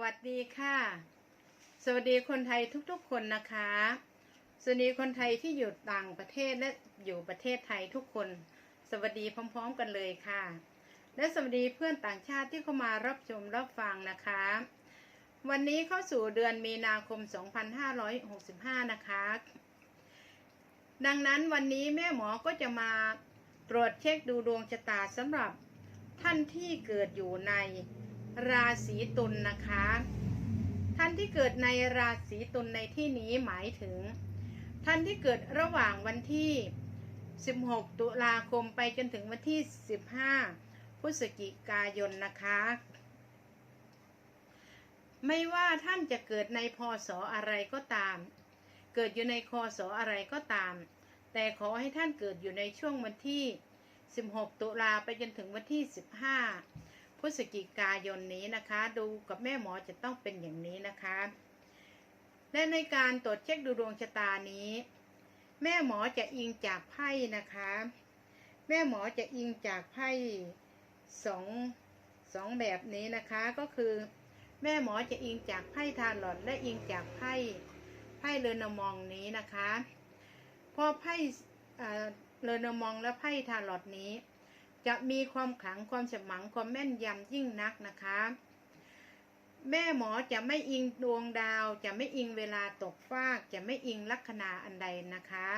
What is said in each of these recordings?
วัสดีค่ะ สวัสดีคนไทยทุกๆคนนะคะ สวัสดีคนไทยที่อยู่ต่างประเทศและอยู่ประเทศไทยทุกคน สวัสดีพร้อม ๆ กันเลยค่ะ และสวัสดีเพื่อนต่างชาติที่เข้ามารับชมรับฟังนะคะ วันนี้เข้าสู่เดือนมีนาคม 2565 นะคะ ดังนั้นวันนี้แม่หมอก็จะมาตรวจเช็คดูดวงชะตาสำหรับท่านที่เกิดอยู่ใน ราศีตุลนนะคะ ท่านที่เกิดในราศีตุลในที่นี้หมายถึง ท่านที่เกิดระหว่างวันที่ 16 ตุลาคมไปจนถึงวันที่ 15 พฤศจิกายนนะคะ ไม่ว่าท่านจะเกิดในพศอะไรก็ตาม เกิดอยู่ในคศอะไรก็ตาม แต่ขอให้ท่านเกิดอยู่ในช่วงวันที่ 16 ตุลาไปจนถึงวันที่ 15 พฤศจิกายนนี้นะคะ ดูกับแม่หมอจะต้องเป็นอย่างนี้นะคะ และในการตรวจเช็คดูดวงชะตานี้ แม่หมอจะอิงจากไพ่นะคะ แม่หมอจะอิงจากไพ่สองสองแบบนี้นะคะก็คือ แม่หมอจะอิงจากไพ่ทาร์ลอตและอิงจากไพ่ไพ่เรนมองนี้นะคะ พอไพ่เอ่อเรนมองและไพ่ทาร์ลอตนี้ จะมีความขลังความฉมังความแม่นยำยิ่งนักนะคะ แม่หมอจะไม่อิงดวงดาว จะไม่อิงเวลาตกฟาก จะไม่อิงลัคนาอันใดนะคะ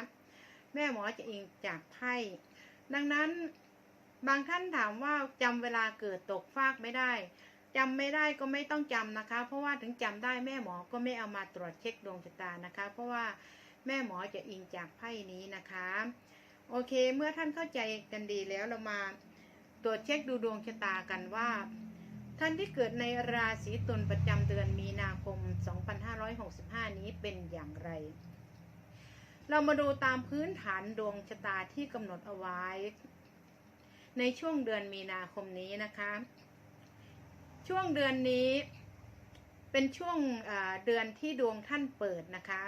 แม่หมอจะอิงจากไพ่ดังนั้นบางท่านถามว่าจำเวลาเกิดตกฟากไม่ได้จำไม่ได้ก็ไม่ต้องจำนะคะ เพราะว่าถึงจำได้แม่หมอก็ไม่เอามาตรวจเช็คดวงชะตานะคะ เพราะว่าแม่หมอจะอิงจากไพ่นี้นะคะ โอเค เมื่อท่านเข้าใจกันดีแล้วเรามาตรวจเช็คดูดวงชะตากันว่า ท่านที่เกิดในราศีตุลประจำเดือนมีนาคม 2565 นี้เป็นอย่างไร เรามาดูตามพื้นฐานดวงชะตาที่กำหนดเอาไว้ ในช่วงเดือนมีนาคมนี้นะคะ ช่วงเดือนนี้เป็นช่วงเดือนที่ดวงท่านเปิดนะคะ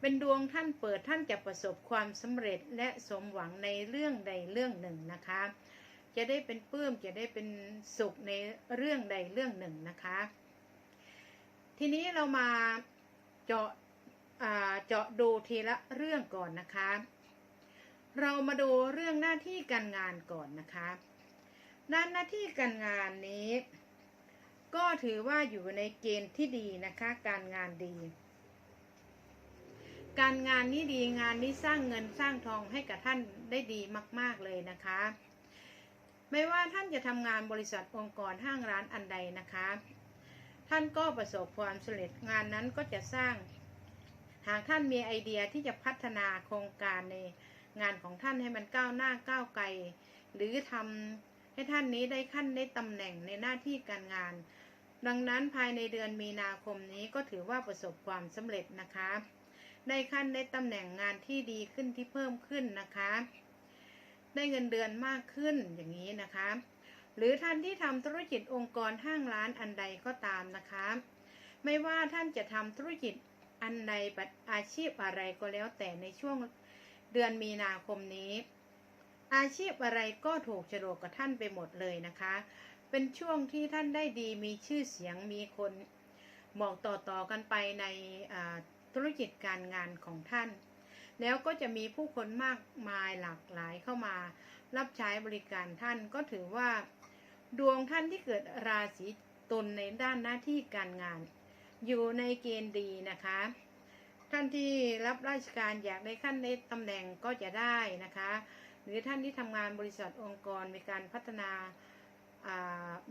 เป็นดวงท่านเปิดท่านจะประสบความสำเร็จและสมหวังในเรื่องใดเรื่องหนึ่งนะคะ จะได้เป็นปลื้มจะได้เป็นสุขในเรื่องใดเรื่องหนึ่งนะคะ ทีนี้เรามาเจาะเจาะดูทีละเรื่องก่อนนะคะ เรามาดูเรื่องหน้าที่การงานก่อนนะคะด้านหน้าที่การงานนี้ ก็ถือว่าอยู่ในเกณฑ์ที่ดีนะคะ การงานดี การงานนี้ดีงานนี้สร้างเงินสร้างทองให้กับท่านได้ดีมาก ๆเลยนะคะ ไม่ว่าท่านจะทำงานบริษัทองค์กรห้างร้านอันใดนะคะ ท่านก็ประสบความสำเร็จงานนั้นก็จะสร้าง หากท่านมีไอเดียที่จะพัฒนาโครงการในงานของท่านให้มันก้าวหน้าก้าวไกล หรือทำให้ท่านนี้ได้ขั้นได้ตำแหน่งในหน้าที่การงาน ดังนั้นภายในเดือนมีนาคมนี้ก็ถือว่าประสบความสำเร็จนะคะ ได้ขั้นได้ตำแหน่งงานที่ดีขึ้นที่เพิ่มขึ้นนะคะ ได้เงินเดือนมากขึ้นอย่างนี้นะคะ หรือท่านที่ทำธุรกิจองค์กรห้างร้านอันใดก็ตามนะคะ ไม่ว่าท่านจะทำธุรกิจอันใดอาชีพอะไรก็แล้วแต่ในช่วงเดือนมีนาคมนี้ อาชีพอะไรก็ถูกโฉลกกับท่านไปหมดเลยนะคะ เป็นช่วงที่ท่านได้ดีมีชื่อเสียงมีคนบอกต่อๆกันไปใน ธุรกิจการงานของท่าน แล้วก็จะมีผู้คนมากมายหลากหลายเข้ามา รับใช้บริการท่านก็ถือว่า ดวงท่านที่เกิดราศีตุลในด้านหน้าที่การงาน อยู่ในเกณฑ์ดีนะคะ ท่านที่รับราชการอยากได้ขั้นได้ตำแหน่งก็จะได้นะคะ หรือท่านที่ทำงานบริษัทองค์กรในการพัฒนา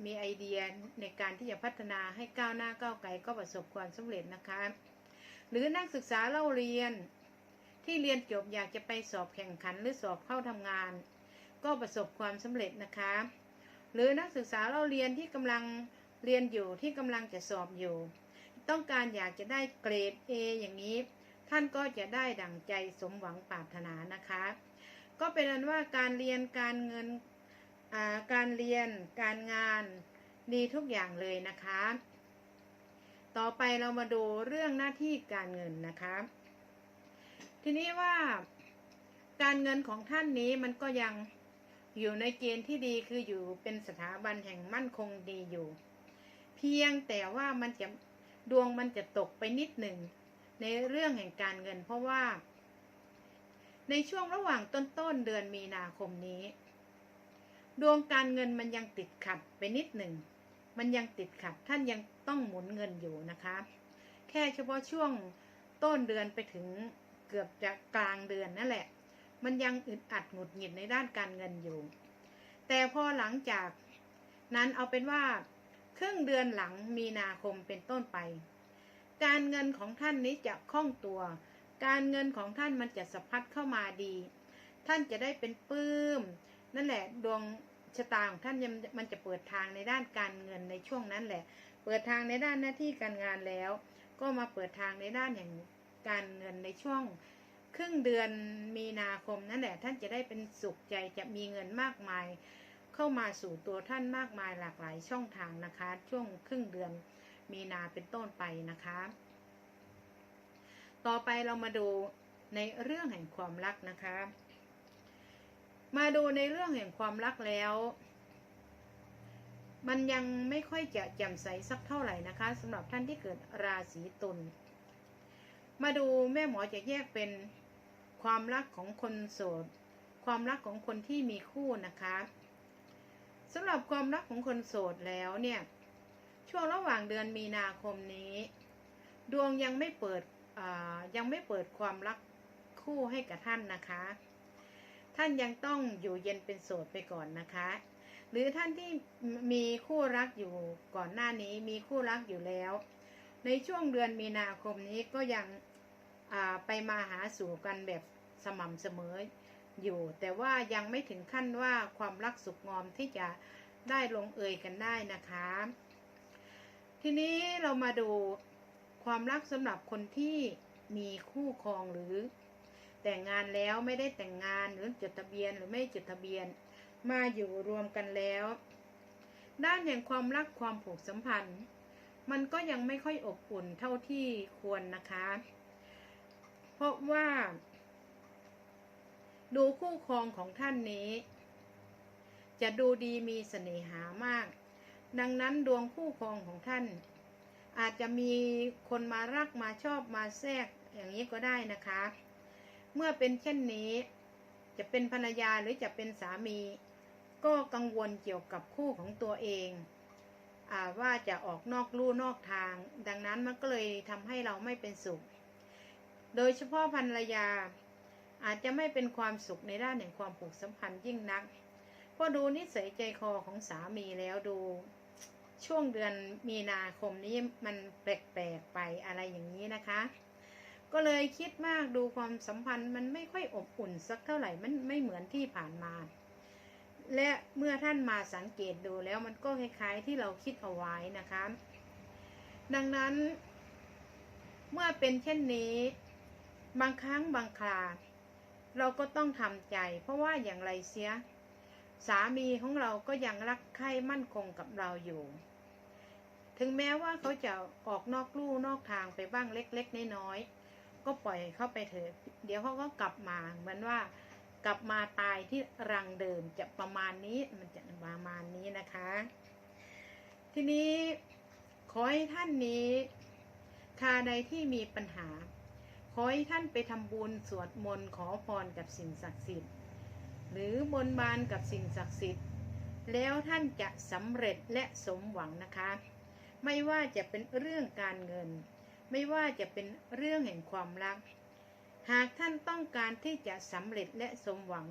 มีไอเดียในการที่จะพัฒนาให้ก้าวหน้าก้าวไกลก็ประสบความสำเร็จนะคะ หรือนักศึกษาเล่าเรียน ที่เรียนจบอยากจะไปสอบแข่งขันหรือสอบเข้าทำงาน ก็ประสบความสำเร็จนะคะ หรือนักศึกษาเล่าเรียนที่กำลังเรียนอยู่ที่กำลังจะสอบอยู่ ต้องการอยากจะได้เกรด A อย่างนี้ ท่านก็จะได้ดั่งใจสมหวังปรารถนานะคะ ก็เป็นอันว่าการเรียนการเงินการเรียนการงานดีทุกอย่างเลยนะคะ ต่อไปเรามาดูเรื่องหน้าที่การเงินนะคะ ทีนี้ว่าการเงินของท่านนี้มันก็ยังอยู่ในเกณฑ์ที่ดีคืออยู่เป็นสถาบันแห่งมั่นคงดีอยู่ เพียงแต่ว่ามันจะดวงมันจะตกไปนิดหนึ่งในเรื่องแห่งการเงิน เพราะว่า ในช่วงระหว่างต้นๆเดือนมีนาคมนี้ ดวงการเงินมันยังติดขัดไปนิดหนึ่ง มันยังติดขัด ท่านยังต้องหมุนเงินอยู่นะคะ แค่เฉพาะช่วงต้นเดือนไปถึงเกือบจะกลางเดือนนั่นแหละ มันยังอึดอัดหงุดหงิดในด้านการเงินอยู่ แต่พอหลังจากนั้นเอาเป็นว่าครึ่งเดือนหลังมีนาคมเป็นต้นไป การเงินของท่านนี้จะคล่องตัว การเงินของท่านมันจะสะพัดเข้ามาดี ท่านจะได้เป็นปลื้ม นั่นแหละดวง ชะตาของท่านยังมันจะเปิดทางในด้านการเงินในช่วงนั้นแหละ เปิดทางในด้านหน้าที่การงานแล้ว ก็มาเปิดทางในด้านแห่างการเงินในช่วง ครึ่งเดือนมีนาคมนั่นแหละ ท่านจะได้เป็นสุขใจจะมีเงินมากมาย เข้ามาสู่ตัวท่านมากมายหลากหลายช่องทางนะคะ ช่วงครึ่งเดือนมีนาเป็นต้นไปนะคะ ต่อไปเรามาดูในเรื่องแห่งความรักนะคะ มาดูในเรื่องแห่งความรักแล้ว มันยังไม่ค่อยจะแจ่มใสสักเท่าไหร่นะคะสำหรับท่านที่เกิดราศีตุลมาดูแม่หมอจะแยกเป็นความรักของคนโสด ความรักของคนที่มีคู่นะคะสำหรับความรักของคนโสดแล้วเนี่ย ช่วงระหว่างเดือนมีนาคมนี้ ดวงยังไม่เปิดยังไม่เปิดความรักคู่ให้กับท่านนะคะ ท่านยังต้องอยู่เย็นเป็นโสดไปก่อนนะคะ หรือท่านที่มีคู่รักอยู่ก่อนหน้านี้มีคู่รักอยู่แล้ว ในช่วงเดือนมีนาคมนี้ก็ยังไปมาหาสู่กันแบบสม่ำเสมออยู่ แต่ว่ายังไม่ถึงขั้นว่าความรักสุขงอมที่จะได้ลงเอยกันได้นะคะ ทีนี้เรามาดูความรักสำหรับคนที่มีคู่ครองหรือ แต่งงานแล้วไม่ได้แต่งงานหรือจดทะเบียนหรือไม่จดทะเบียน มาอยู่รวมกันแล้ว ด้านแห่งความรักความผูกสัมพันธ์ มันก็ยังไม่ค่อยอบอุ่นเท่าที่ควรนะคะ เพราะว่า ดูคู่ครองของท่านนี้ จะดูดีมีเสน่หามาก ดังนั้นดวงคู่ครองของท่าน อาจจะมีคนมารักมาชอบมาแทรกอย่างนี้ก็ได้นะคะ เมื่อเป็นเช่นนี้ จะเป็นภรรยาหรือจะเป็นสามี ก็กังวลเกี่ยวกับคู่ของตัวเองอว่าจะออกนอกลู่นอกทาง ดังนั้นมันก็เลยทำให้เราไม่เป็นสุข โดยเฉพาะภรรยาอาจจะไม่เป็นความสุขในด้านแห่งความผูกสัมพันธ์ยิ่งนัก เพราะดูนิสัยใจคอของสามีแล้วดู ช่วงเดือนมีนาคมนี้มันแปลกๆไปอะไรอย่างนี้นะคะ ก็เลยคิดมากดูความสัมพันธ์มันไม่ค่อยอบอุ่นสักเท่าไหร่มันไม่เหมือนที่ผ่านมา และเมื่อท่านมาสังเกตดูแล้วมันก็คล้ายๆที่เราคิดเอาไว้นะคะ ดังนั้น เมื่อเป็นเช่นนี้ บางครั้งบางครา เราก็ต้องทำใจ เพราะว่าอย่างไรเสีย สามีของเราก็ยังรักใคร่มั่นคงกับเราอยู่ถึงแม้ว่าเขาจะออกนอกลู่นอกทางไปบ้างเล็ก ๆ น้อยๆ ก็ปล่อยเข้าไปเถอะเดี๋ยวเขาก็กลับมาเหมือนว่ากลับมาตายที่รังเดิมจะประมาณนี้มันจะประมาณนี้นะคะ ทีนี้ขอให้ท่านนี้คาใดที่มีปัญหา ขอให้ท่านไปทำบุญสวดมนต์ขอพรกับสิ่งศักดิ์สิทธิ์ หรือบนบานกับสิ่งศักดิ์สิทธิ์ แล้วท่านจะสำเร็จและสมหวังนะคะ ไม่ว่าจะเป็นเรื่องการเงิน ไม่ว่าจะเป็นเรื่องแห่งความรัก หากท่านต้องการที่จะสำเร็จและสมหวัง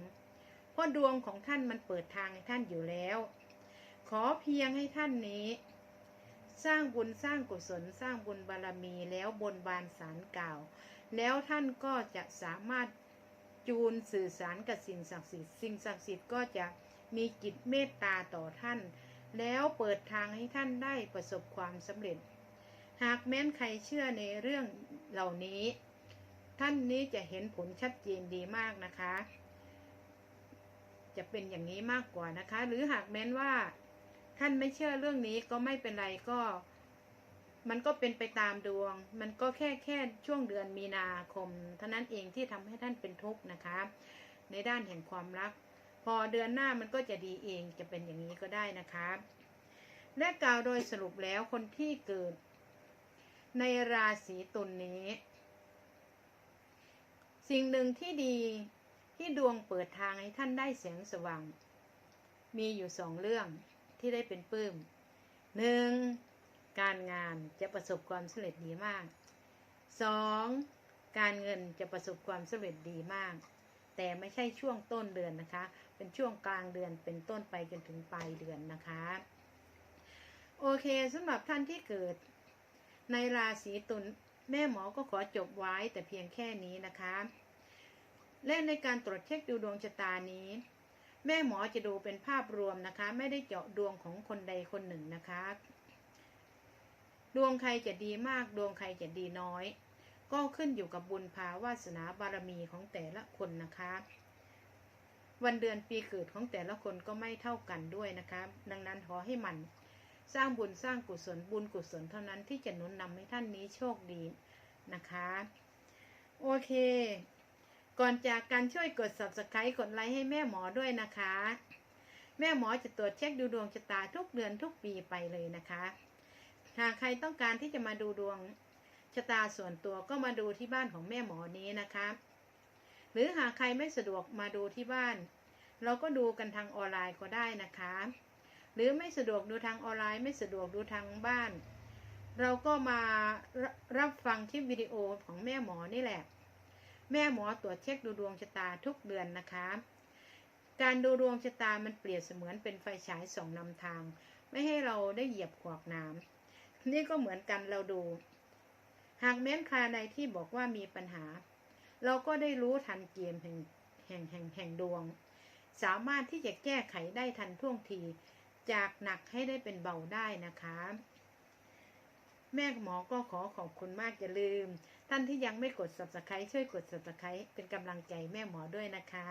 เพราะดวงของท่านมันเปิดทางให้ท่านอยู่แล้ว ขอเพียงให้ท่านนี้ สร้างบุญสร้างกุศลสร้างบุญบารมีแล้วบนบานสารกล่าว แล้วท่านก็จะสามารถจูนสื่อสารกับสิ่งศักดิ์สิทธิ์ สิ่งศักดิ์สิทธิ์ก็จะมีจิตเมตตาต่อท่าน แล้วเปิดทางให้ท่านได้ประสบความสำเร็จ หากแม้นใครเชื่อในเรื่องเหล่านี้ ท่านนี้จะเห็นผลชัดเจนดีมากนะคะ จะเป็นอย่างนี้มากกว่านะคะ หรือหากแม้นว่า ท่านไม่เชื่อเรื่องนี้ก็ไม่เป็นไรก็ มันก็เป็นไปตามดวง มันก็แค่แค่ช่วงเดือนมีนาคมเท่านั้นเองที่ทำให้ท่านเป็นทุกข์นะคะ ในด้านแห่งความรัก พอเดือนหน้ามันก็จะดีเองจะเป็นอย่างนี้ก็ได้นะคะและกล่าวโดยสรุปแล้วคนที่เกิด ในราศีตุลนนี้ สิ่งหนึ่งที่ดีที่ดวงเปิดทางให้ท่านได้แสงสว่าง มีอยู่สองเรื่องที่ได้เป็นปลื้มหนึ่งการงานจะประสบความสำเร็จดีมากสองการเงินจะประสบความสำเร็จดีมาก แต่ไม่ใช่ช่วงต้นเดือนนะคะ เป็นช่วงกลางเดือนเป็นต้นไปจนถึงปลายเดือนนะคะ โอเคสำหรับท่านที่เกิด ในราศีตุลแม่หมอก็ขอจบไว้แต่เพียงแค่นี้นะคะ และในการตรวจเช็คดูดวงชะตานี้ แม่หมอจะดูเป็นภาพรวมนะคะ ไม่ได้เจาะดวงของคนใดคนหนึ่งนะคะ ดวงใครจะดีมากดวงใครจะดีน้อย ก็ขึ้นอยู่กับบุญภาวาสนาบารมีของแต่ละคนนะคะ วันเดือนปีเกิดของแต่ละคนก็ไม่เท่ากันด้วยนะคะ ดังนั้นขอให้มัน สร้างบุญสร้างกุศลบุญกุศลเท่านั้นที่จะหนุนนำให้ท่านนี้โชคดีนะคะ โอเค ก่อนจากการช่วยกด subscribe กดไลค์ให้แม่หมอด้วยนะคะ แม่หมอจะตรวจเช็คดูดวงชะตาทุกเดือนทุกปีไปเลยนะคะหากใครต้องการที่จะมาดูดวงชะตาส่วนตัวก็มาดูที่บ้านของแม่หมอนี้นะคะ หรือหากใครไม่สะดวกมาดูที่บ้าน เราก็ดูกันทางออนไลน์ก็ได้นะคะ หรือไม่สะดวกดูทางออนไลน์ ไม่สะดวกดูทางบ้าน เราก็มารับฟังคลิปวิดีโอของแม่หมอนี่แหละ แม่หมอตรวจเช็คดูดวงชะตาทุกเดือนนะคะ การดูดวงชะตามันเปรียบเสมือนเป็นไฟฉายส่องนำทาง ไม่ให้เราได้เหยียบขวากน้ำนี่ก็เหมือนกันเราดู หากแม้นคาใดที่บอกว่ามีปัญหา เราก็ได้รู้ทันเกมแห่งแห่งแห่งแห่งดวง สามารถที่จะแก้ไขได้ทันท่วงที จากหนักให้ได้เป็นเบาได้นะคะ แม่หมอก็ขอขอบคุณมากอย่าลืม ท่านที่ยังไม่กด subscribe ช่วยกด subscribe เป็นกำลังใจแม่หมอด้วยนะคะ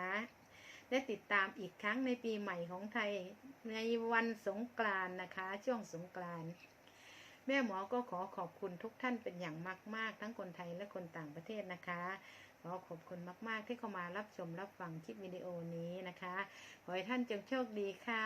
และติดตามอีกครั้งในปีใหม่ของไทยในวันสงกรานต์นะคะ ช่วงสงกรานต์แม่หมอก็ขอขอบคุณทุกท่านเป็นอย่างมาก ๆ ทั้งคนไทยและคนต่างประเทศนะคะ ขอขอบคุณมาก ๆ ที่เข้ามารับชมรับฟังคลิปวิดีโอนี้นะคะ ขอให้ท่านจงโชคดีค่ะ